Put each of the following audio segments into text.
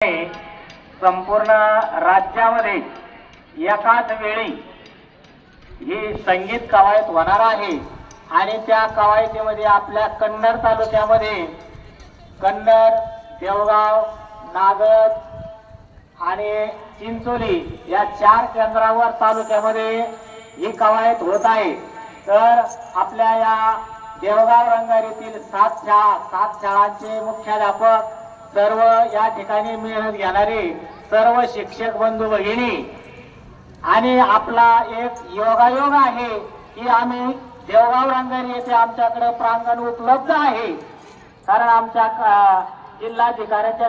संपूर्ण राज्यामध्ये एकाच वेळी ही संगीत कवायत होणार आहे. आणि त्या कवायतीमध्ये आपल्या कन्नड तालुक्यामध्ये कन्नड देवगाव नागद आणि चिंचोली या चार केंद्रावर तालुक्यामध्ये ही कवायत होत आहे. तर आपल्या या देवगाव रंगारीतील सात शाळा सात शाळांचे मुख्याध्यापक सर्व या ठिकाणी मेहनत घेणारे सर्व शिक्षक बंधू भगिनी. आणि आपला एक योगायोग आहे की आम्ही देवगाव रंगारी येथे आमच्याकडे प्रांगण उपलब्ध आहे. कारण आमच्या जिल्हाधिकाऱ्यांच्या जिल्हाधिकाऱ्याच्या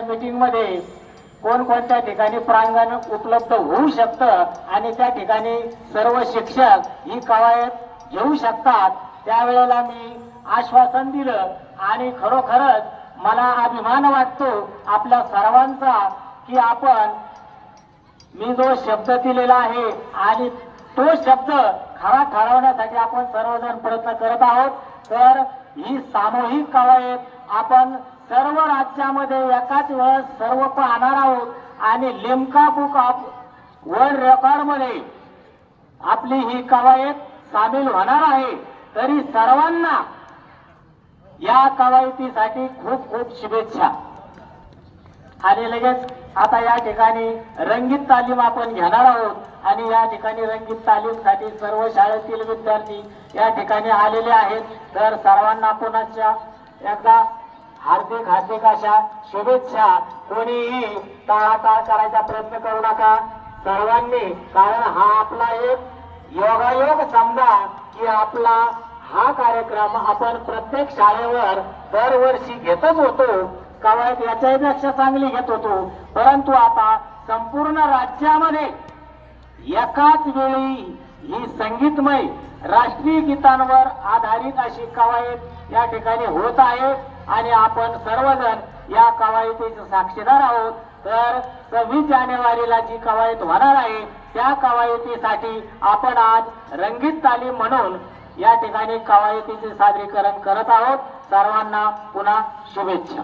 कोणकोणत्या ठिकाणी प्रांगण उपलब्ध होऊ शकतं आणि त्या ठिकाणी सर्व शिक्षक ही कवायत घेऊ शकतात त्यावेळेला मी आश्वासन दिलं आणि खरोखरच मला अभिमान वाटतो आपल्या सर्वांचा की आपण मी जो शब्द दिलेला आहे आणि तो शब्द खरा ठरवण्यासाठी आपण सर्वजण प्रयत्न करत आहोत. तर ही सामूहिक कवायत आपण सर्व राज्यामध्ये एकाच वेळेस सर्व पाहणार आहोत. आणि लिमका बुक ऑफ वर्ल्ड रेकॉर्डमध्ये आपली ही कवायत सामील होणार आहे. तरी सर्वांना या कवायतीसाठी खूप खूप शुभेच्छा. आणि लगेच आता या ठिकाणी रंगीत तालीम आपण घेणार आहोत. आणि या ठिकाणी रंगीत तालीमसाठी सर्व शाळेतील विद्यार्थी या ठिकाणी आलेले आहेत. तर सर्वांना पुन्हा एकदा हार्दिक हार्दिक अशा शुभेच्छा. कोणीही टाळाटाळ करायचा प्रयत्न करू नका. सर्वांनी कारण हा आपला एक योगायोग समजा की आपला हा कार्यक्रम आपण प्रत्येक शाळेवर दरवर्षी घेतच होतो. कवायत याच्यापेक्षा चांगली घेत होतो. परंतु आता संपूर्ण राज्यामध्ये एकाच वेळी ही संगीतमय राष्ट्रीय गीतांवर आधारित अशी कवायत या ठिकाणी होत आहे आणि आपण सर्वजण या कवायतीचे साक्षीदार आहोत. तर सव्वीस जानेवारीला जी कवायत होणार आहे त्या कवायतीसाठी आपण आज रंगीत तालीम म्हणून या ठिकाणी कवायतीचे सादरीकरण करत आहोत. सर्वांना पुन्हा शुभेच्छा.